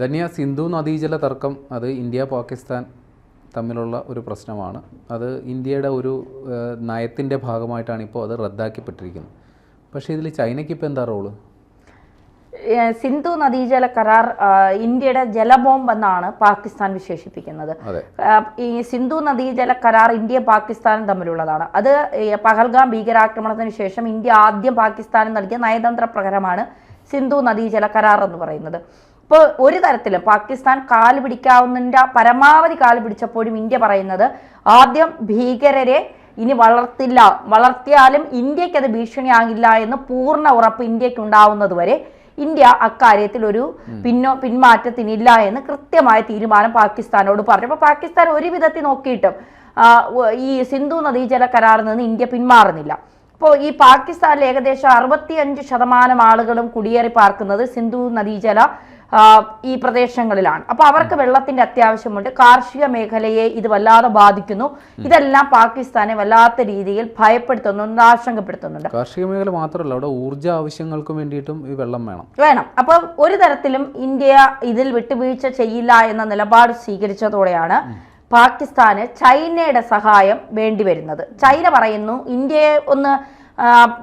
ധന്യ സിന്ധു നദീജല തർക്കം അത് ഇന്ത്യ പാകിസ്ഥാൻ തമ്മിലുള്ള ഒരു പ്രശ്നമാണ്. അത് ഇന്ത്യയുടെ ഒരു നയത്തിന്റെ ഭാഗമായിട്ടാണ് ഇപ്പോൾ അത് റദ്ദാക്കിപ്പെട്ടിരിക്കുന്നത്. പക്ഷേ ഇതിൽ ചൈനയ്ക്ക് ഇപ്പോൾ എന്താ റോൾ? സിന്ധു നദീജല കരാർ ഇന്ത്യയുടെ ജലബോംബ് എന്നാണ് പാകിസ്ഥാൻ വിശേഷിപ്പിക്കുന്നത്. ഈ സിന്ധു നദീജല കരാർ ഇന്ത്യ പാകിസ്ഥാനും തമ്മിലുള്ളതാണ്. അത് പഹൽഗാം ഭീകരാക്രമണത്തിന് ശേഷം ഇന്ത്യ ആദ്യം പാകിസ്ഥാന് നൽകിയ നയതന്ത്ര പ്രകാരമാണ് സിന്ധു നദീജല കരാർ എന്ന് പറയുന്നത്. ഇപ്പോൾ ഒരു തരത്തിലും പാകിസ്ഥാൻ കാൽ പിടിക്കാവുന്നതിന്റെ പരമാവധി കാൽ പിടിച്ചപ്പോഴും ഇന്ത്യ പറയുന്നത് ആദ്യം ഭീകരരെ ഇനി വളർത്തില്ല. വളർത്തിയാലും ഇന്ത്യയ്ക്ക് അത് ഭീഷണിയാകില്ല എന്ന് പൂർണ ഉറപ്പ് ഇന്ത്യയ്ക്ക് ഉണ്ടാവുന്നത് വരെ ഇന്ത്യ അക്കാര്യത്തിൽ ഒരു പിന്നോ പിന്മാറ്റത്തിനില്ല എന്ന് കൃത്യമായ തീരുമാനം പാകിസ്ഥാനോട് പറഞ്ഞു. അപ്പോൾ പാകിസ്ഥാൻ ഒരു വിധത്തിൽ നോക്കിയിട്ടും ഈ സിന്ധു നദീജല കരാറിൽ നിന്ന് ഇന്ത്യ പിന്മാറുന്നില്ല. ഇപ്പോൾ ഈ പാകിസ്ഥാനിൽ ഏകദേശം അറുപത്തിയഞ്ച് ശതമാനം ആളുകളും കുടിയേറി പാർക്കുന്നത് സിന്ധു നദീജല ഈ പ്രദേശങ്ങളിലാണ്. അപ്പൊ അവർക്ക് വെള്ളത്തിന്റെ അത്യാവശ്യമുണ്ട്. കാർഷിക മേഖലയെ ഇത് വല്ലാതെ ബാധിക്കുന്നു. ഇതെല്ലാം പാകിസ്ഥാനെ വല്ലാത്ത രീതിയിൽ ഭയപ്പെടുത്തുന്നു ആശങ്കപ്പെടുത്തുന്നുണ്ട് കാർഷിക മേഖല മാത്രമല്ല അവിടെ ഊർജ ആവശ്യങ്ങൾക്ക് വേണ്ടിയിട്ടും ഈ വെള്ളം വേണം. വേണം. അപ്പൊ ഒരു തരത്തിലും ഇന്ത്യ ഇതിൽ വിട്ടുവീഴ്ച ചെയ്യില്ല എന്ന നിലപാട് സ്വീകരിച്ചതോടെയാണ് പാകിസ്ഥാന് ചൈനയുടെ സഹായം വേണ്ടിവരുന്നത് ചൈന പറയുന്നു ഇന്ത്യയെ ഒന്ന്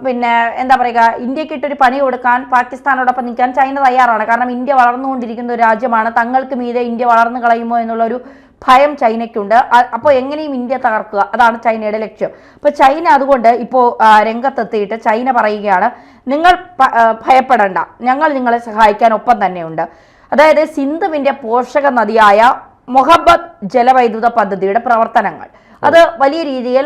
പിന്നെ എന്താ പറയുക ഇന്ത്യയ്ക്ക് ഇട്ടൊരു പണി കൊടുക്കാൻ പാകിസ്ഥാനോടൊപ്പം നിൽക്കാൻ ചൈന തയ്യാറാണ്. കാരണം ഇന്ത്യ വളർന്നുകൊണ്ടിരിക്കുന്ന ഒരു രാജ്യമാണ്. തങ്ങൾക്ക് മീതെ ഇന്ത്യ വളർന്നു കളയുമോ എന്നുള്ളൊരു ഭയം ചൈനയ്ക്കുണ്ട്. അപ്പോൾ എങ്ങനെയും ഇന്ത്യ തകർക്കുക. അതാണ് ചൈനയുടെ ലക്ഷ്യം. അപ്പോൾ ചൈന അതുകൊണ്ട് ഇപ്പോൾ രംഗത്തെത്തിയിട്ട് ചൈന പറയുകയാണ് നിങ്ങൾ ഭയപ്പെടണ്ട. ഞങ്ങൾ നിങ്ങളെ സഹായിക്കാൻ ഒപ്പം തന്നെയുണ്ട്. അതായത് സിന്ധുവിന്റെ പോഷക നദിയായ മൊഹബത്ത് ജലവൈദ്യുത പദ്ധതിയുടെ പ്രവർത്തനങ്ങൾ. അത് വലിയ രീതിയിൽ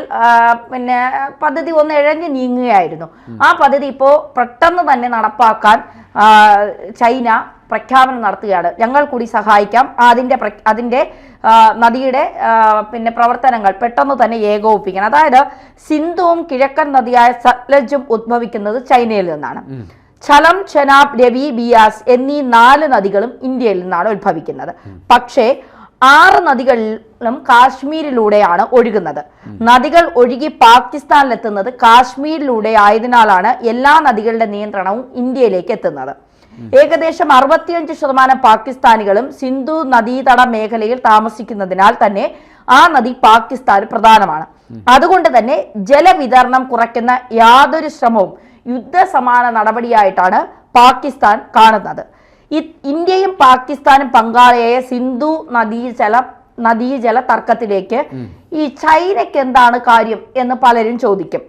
പിന്നെ പദ്ധതി ഒന്ന് ഇഴഞ്ഞു നീങ്ങുകയായിരുന്നു. ആ പദ്ധതി ഇപ്പോൾ പെട്ടെന്ന് തന്നെ നടപ്പാക്കാൻ ചൈന പ്രഖ്യാപനം നടത്തുകയാണ്. ഞങ്ങൾ കൂടി സഹായിക്കാം. അതിന്റെ പ്ര- അതിന്റെ നദിയുടെ പിന്നെ പ്രവർത്തനങ്ങൾ പെട്ടെന്ന് തന്നെ ഏകോപിപ്പിക്കണം. അതായത് സിന്ധുവും കിഴക്കൻ നദിയായ സത്ലജും ഉദ്ഭവിക്കുന്നത് ചൈനയിൽ നിന്നാണ്. ഛലം ചെനാബ് രവി ബിയാസ് എന്നീ നാല് നദികളും ഇന്ത്യയിൽ നിന്നാണ് ഉത്ഭവിക്കുന്നത്. പക്ഷേ ആറ് നദികളിലും കാശ്മീരിലൂടെയാണ് ഒഴുകുന്നത്. നദികൾ ഒഴുകി പാകിസ്ഥാനിലെത്തുന്നത് കാശ്മീരിലൂടെ ആയതിനാലാണ് എല്ലാ നദികളുടെ നിയന്ത്രണവും ഇന്ത്യയിലേക്ക് എത്തുന്നത്. ഏകദേശം അറുപത്തിയഞ്ച് ശതമാനം പാകിസ്ഥാനികളും സിന്ധു നദീതട മേഖലയിൽ താമസിക്കുന്നതിനാൽ തന്നെ ആ നദി പാകിസ്ഥാൻ പ്രധാനമാണ്. അതുകൊണ്ട് തന്നെ ജലവിതരണം കുറയ്ക്കുന്ന യാതൊരു ശ്രമവും യുദ്ധസമാന നടപടിയായിട്ടാണ് പാകിസ്ഥാൻ കാണുന്നത്. ഇന്ത്യയും പാകിസ്ഥാനും പങ്കാളിയായ സിന്ധു നദീജല നദീജല തർക്കത്തിലേക്ക് ഈ ചൈനയ്ക്ക് എന്താണ് കാര്യം എന്ന് പലരും ചോദിക്കും.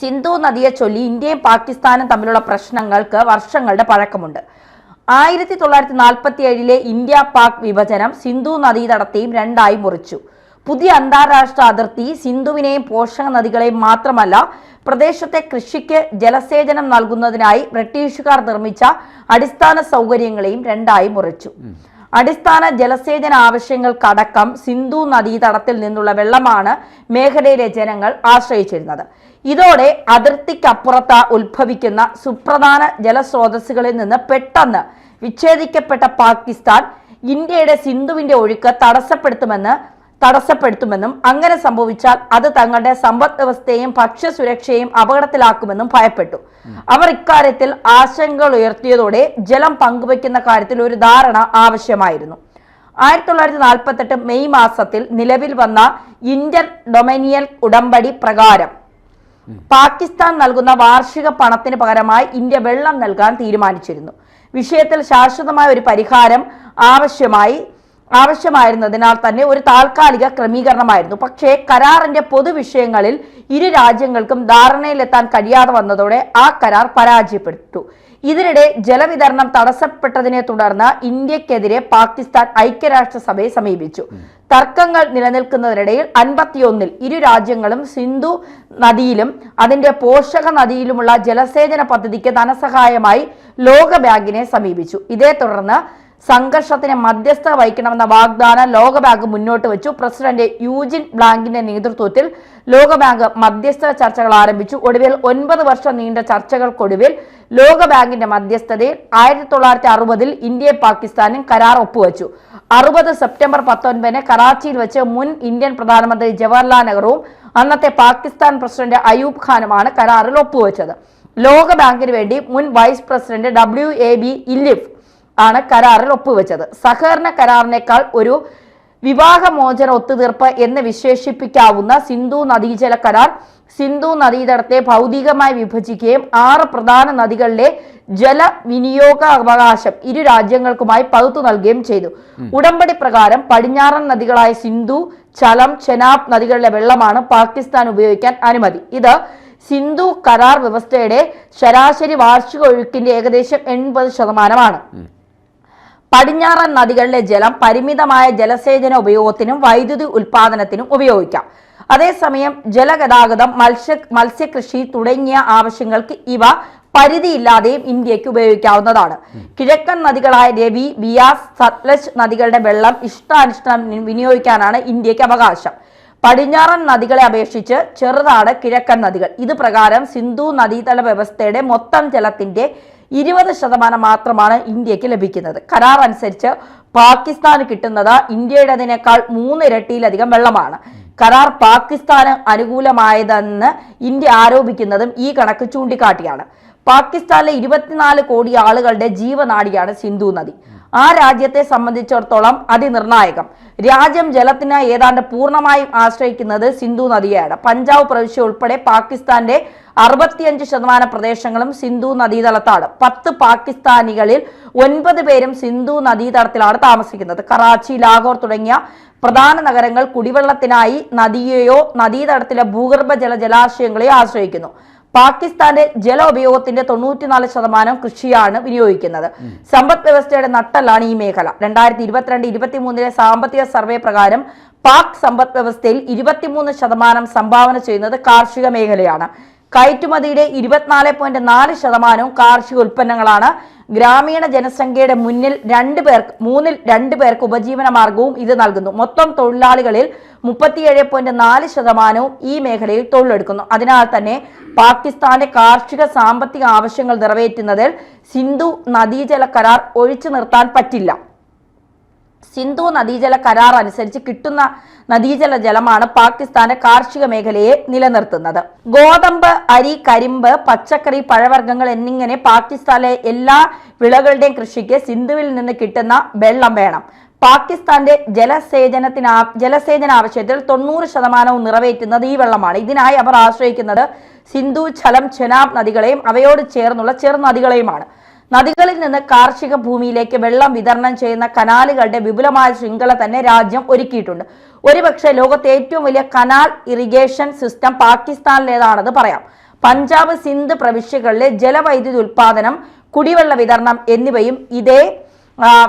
സിന്ധു നദിയെ ചൊല്ലി ഇന്ത്യയും പാകിസ്ഥാനും തമ്മിലുള്ള പ്രശ്നങ്ങൾക്ക് വർഷങ്ങളുടെ പഴക്കമുണ്ട്. ആയിരത്തി തൊള്ളായിരത്തി നാൽപ്പത്തി ഏഴിലെ ഇന്ത്യ പാക് വിഭജനം സിന്ധു നദീതടത്തെയും രണ്ടായി മുറിച്ചു. പുതിയ അന്താരാഷ്ട്ര അതിർത്തി സിന്ധുവിനെയും പോഷക നദികളെയും മാത്രമല്ല പ്രദേശത്തെ കൃഷിക്ക് ജലസേചനം നൽകുന്നതിനായി ബ്രിട്ടീഷുകാർ നിർമ്മിച്ച അടിസ്ഥാന സൗകര്യങ്ങളെയും രണ്ടായി മുറിച്ചു. അടിസ്ഥാന ജലസേചന ആവശ്യങ്ങൾക്കടക്കം സിന്ധു നദീതടത്തിൽ നിന്നുള്ള വെള്ളമാണ് മേഖലയിലെ ജനങ്ങൾ ആശ്രയിച്ചിരുന്നത്. ഇതോടെ അതിർത്തിക്കപ്പുറത്ത് ഉത്ഭവിക്കുന്ന സുപ്രധാന ജലസ്രോതസ്സുകളിൽ നിന്ന് പെട്ടെന്ന് വിച്ഛേദിക്കപ്പെട്ട പാകിസ്ഥാൻ ഇന്ത്യയുടെ സിന്ധുവിന്റെ ഒഴുക്ക് തടസ്സപ്പെടുത്തുമെന്ന് തടസ്സപ്പെടുത്തുമെന്നും അങ്ങനെ സംഭവിച്ചാൽ അത് തങ്ങളുടെ സമ്പദ് വ്യവസ്ഥയെയും ഭക്ഷ്യസുരക്ഷയെയും അപകടത്തിലാക്കുമെന്നും ഭയപ്പെട്ടു. അവർ ഇക്കാര്യത്തിൽ ആശങ്കകൾ ഉയർത്തിയതോടെ ജലം പങ്കുവയ്ക്കുന്ന കാര്യത്തിൽ ഒരു ധാരണ ആവശ്യമായിരുന്നു. ആയിരത്തി തൊള്ളായിരത്തി നാൽപ്പത്തെട്ട് മെയ് മാസത്തിൽ നിലവിൽ വന്ന ഇന്റർ ഡൊമിനിയൽ ഉടമ്പടി പ്രകാരം പാകിസ്ഥാൻ നൽകുന്ന വാർഷിക പണത്തിന് പകരമായി ഇന്ത്യ വെള്ളം നൽകാൻ തീരുമാനിച്ചിരുന്നു. വിഷയത്തിൽ ശാശ്വതമായ ഒരു പരിഹാരം ആവശ്യമായി ആവശ്യമായിരുന്നതിനാൽ തന്നെ ഒരു താൽക്കാലിക ക്രമീകരണമായിരുന്നു. പക്ഷേ കരാറിന്റെ പൊതുവിഷയങ്ങളിൽ ഇരു രാജ്യങ്ങൾക്കും ധാരണയിലെത്താൻ കഴിയാതെ വന്നതോടെ ആ കരാർ പരാജയപ്പെട്ടു. ഇതിനിടെ ജലവിതരണം തടസ്സപ്പെട്ടതിനെ തുടർന്ന് ഇന്ത്യക്കെതിരെ പാകിസ്ഥാൻ ഐക്യരാഷ്ട്രസഭയെ സമീപിച്ചു. തർക്കങ്ങൾ നിലനിൽക്കുന്നതിനിടയിൽ അൻപത്തിയൊന്നിൽ ഇരു രാജ്യങ്ങളും സിന്ധു നദിയിലും അതിന്റെ പോഷക നദിയിലുമുള്ള ജലസേചന പദ്ധതിക്ക് ധനസഹായമായി ലോകബാങ്കിനെ സമീപിച്ചു. ഇതേ തുടർന്ന് സംഘർഷത്തിന് മധ്യസ്ഥത വഹിക്കണമെന്ന വാഗ്ദാനം ലോകബാങ്ക് മുന്നോട്ട് വെച്ചു. പ്രസിഡന്റ് യൂജിൻ ബ്ലാങ്കിന്റെ നേതൃത്വത്തിൽ ലോകബാങ്ക് മധ്യസ്ഥ ചർച്ചകൾ ആരംഭിച്ചു. ഒടുവിൽ ഒൻപത് വർഷം നീണ്ട ചർച്ചകൾക്കൊടുവിൽ ലോകബാങ്കിന്റെ മധ്യസ്ഥതയിൽ ആയിരത്തി തൊള്ളായിരത്തി അറുപതിൽ ഇന്ത്യയും പാകിസ്ഥാനും കരാർ ഒപ്പുവെച്ചു. അറുപത് സെപ്റ്റംബർ പത്തൊൻപതിന് കറാച്ചിയിൽ വെച്ച് മുൻ ഇന്ത്യൻ പ്രധാനമന്ത്രി ജവഹർലാൽ നെഹ്റുവും അന്നത്തെ പാകിസ്ഥാൻ പ്രസിഡന്റ് അയൂബ് ഖാനുമാണ് കരാറിൽ ഒപ്പുവെച്ചത്. ലോകബാങ്കിന് വേണ്ടി മുൻ vice president W A B Iliff ആണ് കരാറിൽ ഒപ്പുവെച്ചത്. സഹകരണ കരാറിനേക്കാൾ ഒരു വിവാഹമോചന ഒത്തുതീർപ്പ് എന്ന് വിശേഷിപ്പിക്കാവുന്ന സിന്ധു നദീജല കരാർ സിന്ധു നദീതടത്തെ ഭൗതികമായി വിഭജിക്കുകയും ആറ് പ്രധാന നദികളിലെ ജല വിനിയോഗ അവകാശം ഇരു രാജ്യങ്ങൾക്കുമായി പകുത്തു നൽകുകയും ചെയ്തു. ഉടമ്പടി പ്രകാരം പടിഞ്ഞാറൻ നദികളായ സിന്ധു ചലം ചെനാബ് നദികളിലെ വെള്ളമാണ് പാകിസ്ഥാൻ ഉപയോഗിക്കാൻ അനുമതി. ഇത് സിന്ധു കരാർ വ്യവസ്ഥയുടെ ശരാശരി വാർഷിക ഒഴുക്കിന്റെ ഏകദേശം എൺപത് ശതമാനമാണ്. പടിഞ്ഞാറൻ നദികളിലെ ജലം പരിമിതമായ ജലസേചന ഉപയോഗത്തിനും വൈദ്യുതി ഉൽപാദനത്തിനും ഉപയോഗിക്കാം. അതേസമയം ജലഗതാഗതം മത്സ്യ മത്സ്യകൃഷി തുടങ്ങിയ ആവശ്യങ്ങൾക്ക് ഇവ പരിധിയില്ലാതെയും ഇന്ത്യയ്ക്ക് ഉപയോഗിക്കാവുന്നതാണ്. കിഴക്കൻ നദികളായ രവി ബിയാസ് സത്ലജ് നദികളുടെ വെള്ളം ഇഷ്ടാനിഷ്ടം വിനിയോഗിക്കാനാണ് ഇന്ത്യയ്ക്ക് അവകാശം. പടിഞ്ഞാറൻ നദികളെ അപേക്ഷിച്ച് ചെറുതാണ് കിഴക്കൻ നദികൾ. ഇത് പ്രകാരം സിന്ധു നദീതല വ്യവസ്ഥയുടെ മൊത്തം ജലത്തിന്റെ ഇരുപത് ശതമാനം മാത്രമാണ് ഇന്ത്യയ്ക്ക് ലഭിക്കുന്നത്. കരാർ അനുസരിച്ച് പാകിസ്ഥാന് കിട്ടുന്നത് ഇന്ത്യയുടേതിനേക്കാൾ മൂന്നിരട്ടിയിലധികം വെള്ളമാണ്. കരാർ പാകിസ്ഥാന് അനുകൂലമായതെന്ന് ഇന്ത്യ ആരോപിക്കുന്നതും ഈ കണക്ക് ചൂണ്ടിക്കാട്ടിയാണ്. പാകിസ്ഥാനിലെ ഇരുപത്തിനാല് കോടി ആളുകളുടെ ജീവനാടിയാണ് സിന്ധു നദി. ആ രാജ്യത്തെ സംബന്ധിച്ചിടത്തോളം അതിനിർണായകം. രാജ്യം ജലത്തിനായി ഏതാണ്ട് പൂർണമായും ആശ്രയിക്കുന്നത് സിന്ധു നദിയാണ് പഞ്ചാബ് പ്രവിശ്യ ഉൾപ്പെടെ പാകിസ്ഥാന്റെ അറുപത്തിയഞ്ച് ശതമാനം പ്രദേശങ്ങളും സിന്ധു നദീതലത്താണ് പത്ത് പാകിസ്ഥാനികളിൽ ഒൻപത് പേരും സിന്ധു നദീതടത്തിലാണ് താമസിക്കുന്നത്. കറാച്ചി ലാഹോർ തുടങ്ങിയ പ്രധാന നഗരങ്ങൾ കുടിവെള്ളത്തിനായി നദിയെയോ നദീതടത്തിലെ ഭൂഗർഭ ജല ജലാശയങ്ങളെയോ ആശ്രയിക്കുന്നു. പാകിസ്ഥാന്റെ ജല ഉപയോഗത്തിന്റെ തൊണ്ണൂറ്റിനാല് ശതമാനം കൃഷിയാണ് വിനിയോഗിക്കുന്നത്. സമ്പദ് വ്യവസ്ഥയുടെ നട്ടലാണ് ഈ മേഖല. രണ്ടായിരത്തി ഇരുപത്തിരണ്ട് ഇരുപത്തിമൂന്നിലെ സാമ്പത്തിക സർവേ പ്രകാരം പാക് സമ്പദ് വ്യവസ്ഥയിൽ ഇരുപത്തിമൂന്ന് ശതമാനം സംഭാവന ചെയ്യുന്നത് കാർഷിക മേഖലയാണ്. കയറ്റുമതിയുടെ ഇരുപത്തിനാല് പോയിന്റ് നാല് ശതമാനവും കാർഷിക ഉൽപ്പന്നങ്ങളാണ്. ഗ്രാമീണ ജനസംഖ്യയുടെ മുന്നിൽ രണ്ട് പേർക്ക് മൂന്നിൽ രണ്ട് പേർക്ക് ഉപജീവന മാർഗവും ഇത് നൽകുന്നു. മൊത്തം തൊഴിലാളികളിൽ മുപ്പത്തിയേഴ് പോയിന്റ് നാല് ശതമാനവും ഈ മേഖലയിൽ തൊഴിലെടുക്കുന്നു. അതിനാൽ തന്നെ പാകിസ്ഥാന്റെ കാർഷിക സാമ്പത്തിക ആവശ്യങ്ങൾ നിറവേറ്റുന്നതിൽ സിന്ധു നദീജല കരാർ ഒഴിച്ചു നിർത്താൻ പറ്റില്ല. സിന്ധു നദീജല കരാർ അനുസരിച്ച് കിട്ടുന്ന നദീജല ജലമാണ് പാകിസ്ഥാന്റെ കാർഷിക മേഖലയെ നിലനിർത്തുന്നത്. ഗോതമ്പ് അരി കരിമ്പ് പച്ചക്കറി പഴവർഗങ്ങൾ എന്നിങ്ങനെ പാകിസ്ഥാനിലെ എല്ലാ വിളകളുടെയും കൃഷിക്ക് സിന്ധുവിൽ നിന്ന് കിട്ടുന്ന വെള്ളം വേണം. പാകിസ്ഥാന്റെ ജലസേചനത്തിന് ജലസേചന ആവശ്യത്തിൽ തൊണ്ണൂറ് ശതമാനവും നിറവേറ്റുന്നത് ഈ വെള്ളമാണ്. ഇതിനായി അവർ ആശ്രയിക്കുന്നത് സിന്ധു ഛലം ചെനാബ് നദികളെയും അവയോട് ചേർന്നുള്ള ചെറുനദികളെയുമാണ്. നദികളിൽ നിന്ന് കാർഷിക ഭൂമിയിലേക്ക് വെള്ളം വിതരണം ചെയ്യുന്ന കനാലുകളുടെ വിപുലമായ ശൃംഖല തന്നെ രാജ്യം ഒരുക്കിയിട്ടുണ്ട്. ഒരുപക്ഷെ ലോകത്തെ ഏറ്റവും വലിയ കനാൽ ഇറിഗേഷൻ സിസ്റ്റം പാകിസ്ഥാനിലേതാണെന്ന് പറയാം. പഞ്ചാബ് സിന്ധ് പ്രവിശ്യകളിലെ ജലവൈദ്യുതി ഉൽപാദനം കുടിവെള്ള വിതരണം എന്നിവയും ഇതേ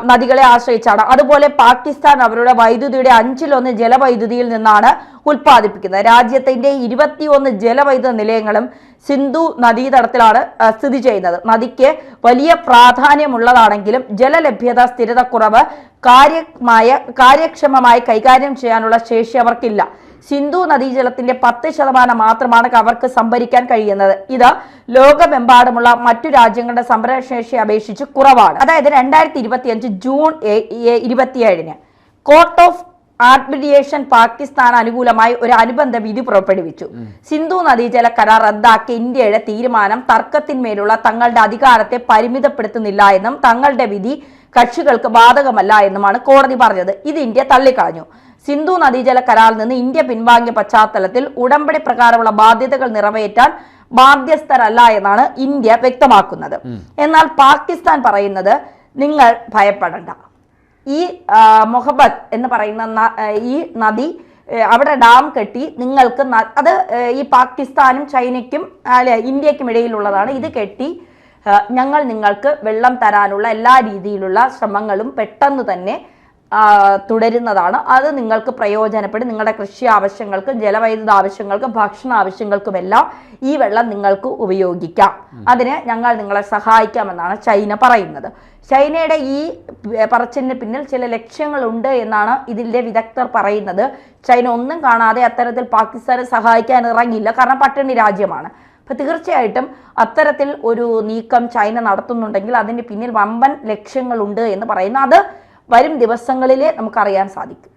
നദികളെ ആശ്രയിച്ചാണ്. അതുപോലെ പാകിസ്ഥാൻ അവരുടെ വൈദ്യുതിയുടെ അഞ്ചിലൊന്ന് ജലവൈദ്യുതിയിൽ നിന്നാണ് ഉൽപ്പാദിപ്പിക്കുന്നത്. രാജ്യത്തിന്റെ ഇരുപത്തിയൊന്ന് ജലവൈദ്യുത നിലയങ്ങളും സിന്ധു നദീതടത്തിലാണ് സ്ഥിതി ചെയ്യുന്നത്. നദിക്ക് വലിയ പ്രാധാന്യമുള്ളതാണെങ്കിലും ജലലഭ്യത സ്ഥിരത കുറവ് കാര്യമായ കാര്യക്ഷമമായി കൈകാര്യം ചെയ്യാനുള്ള ശേഷി അവർക്കില്ല. സിന്ധു നദീജലത്തിന്റെ പത്ത് ശതമാനം മാത്രമാണ് അവർക്ക് സംഭരിക്കാൻ കഴിയുന്നത്. ഇത് ലോകമെമ്പാടുമുള്ള മറ്റു രാജ്യങ്ങളുടെ സംഭരണശേഷി അപേക്ഷിച്ച് കുറവാണ്. അതായത് രണ്ടായിരത്തി ഇരുപത്തിയഞ്ച് ജൂൺ ഇരുപത്തിയേഴിന്. കോർട്ട് ഓഫ് ആർബിട്രിയേഷൻ പാകിസ്ഥാൻ അനുകൂലമായി ഒരു അനുബന്ധ വിധി പുറപ്പെടുവിച്ചു. സിന്ധു നദീജല കരാർ റദ്ദാക്കിയ ഇന്ത്യയുടെ തീരുമാനം തർക്കത്തിന്മേലുള്ള തങ്ങളുടെ അധികാരത്തെ പരിമിതപ്പെടുത്തുന്നില്ല എന്നും തങ്ങളുടെ വിധി കക്ഷികൾക്ക് ബാധകമല്ല എന്നുമാണ് കോടതി പറഞ്ഞത്. ഇത് ഇന്ത്യ തള്ളിക്കളഞ്ഞു. സിന്ധു നദീജല കരാറിൽ നിന്ന് ഇന്ത്യ പിൻവാങ്ങിയ പശ്ചാത്തലത്തിൽ ഉടമ്പടി പ്രകാരമുള്ള ബാധ്യതകൾ നിറവേറ്റാൻ ബാധ്യസ്ഥരല്ല എന്നാണ് ഇന്ത്യ വ്യക്തമാക്കുന്നത്. എന്നാൽ പാകിസ്ഥാൻ പറയുന്നത് നിങ്ങൾ ഭയപ്പെടണ്ട. ഈ മൊഹബത്ത് എന്ന് പറയുന്ന ഈ നദി അവിടെ ഡാം കെട്ടി നിങ്ങൾക്ക് അത് ഈ പാകിസ്ഥാനും ചൈനയ്ക്കും അല്ലെ ഇന്ത്യക്കും ഇടയിലുള്ളതാണ്. ഇത് കെട്ടി ഞങ്ങൾ നിങ്ങൾക്ക് വെള്ളം തരാനുള്ള എല്ലാ രീതിയിലുള്ള ശ്രമങ്ങളും പെട്ടെന്ന് തന്നെ തുടരുന്നതാണ്. അത് നിങ്ങൾക്ക് പ്രയോജനപ്പെടും. നിങ്ങളുടെ കൃഷി ആവശ്യങ്ങൾക്കും ജലവൈദ്യുത ആവശ്യങ്ങൾക്കും ഭക്ഷണ ആവശ്യങ്ങൾക്കുമെല്ലാം ഈ വെള്ളം നിങ്ങൾക്ക് ഉപയോഗിക്കാം. അതിന് ഞങ്ങൾ നിങ്ങളെ സഹായിക്കാമെന്നാണ് ചൈന പറയുന്നത്. ചൈനയുടെ ഈ പറച്ചിലിന് പിന്നിൽ ചില ലക്ഷ്യങ്ങളുണ്ട് എന്നാണ് ഇതിന്റെ വിദഗ്ധർ പറയുന്നത്. ചൈന ഒന്നും കാണാതെ അത്തരത്തിൽ പാകിസ്ഥാനെ സഹായിക്കാൻ ഇറങ്ങിയില്ല. കാരണം പട്ടിണി രാജ്യമാണ്. അപ്പൊ തീർച്ചയായിട്ടും അത്തരത്തിൽ ഒരു നീക്കം ചൈന നടത്തുന്നുണ്ടെങ്കിൽ അതിന് പിന്നിൽ വമ്പൻ ലക്ഷ്യങ്ങളുണ്ട് എന്ന് പറയുന്നു. അത് വരും ദിവസങ്ങളിലെ നമുക്കറിയാൻ സാധിക്കും.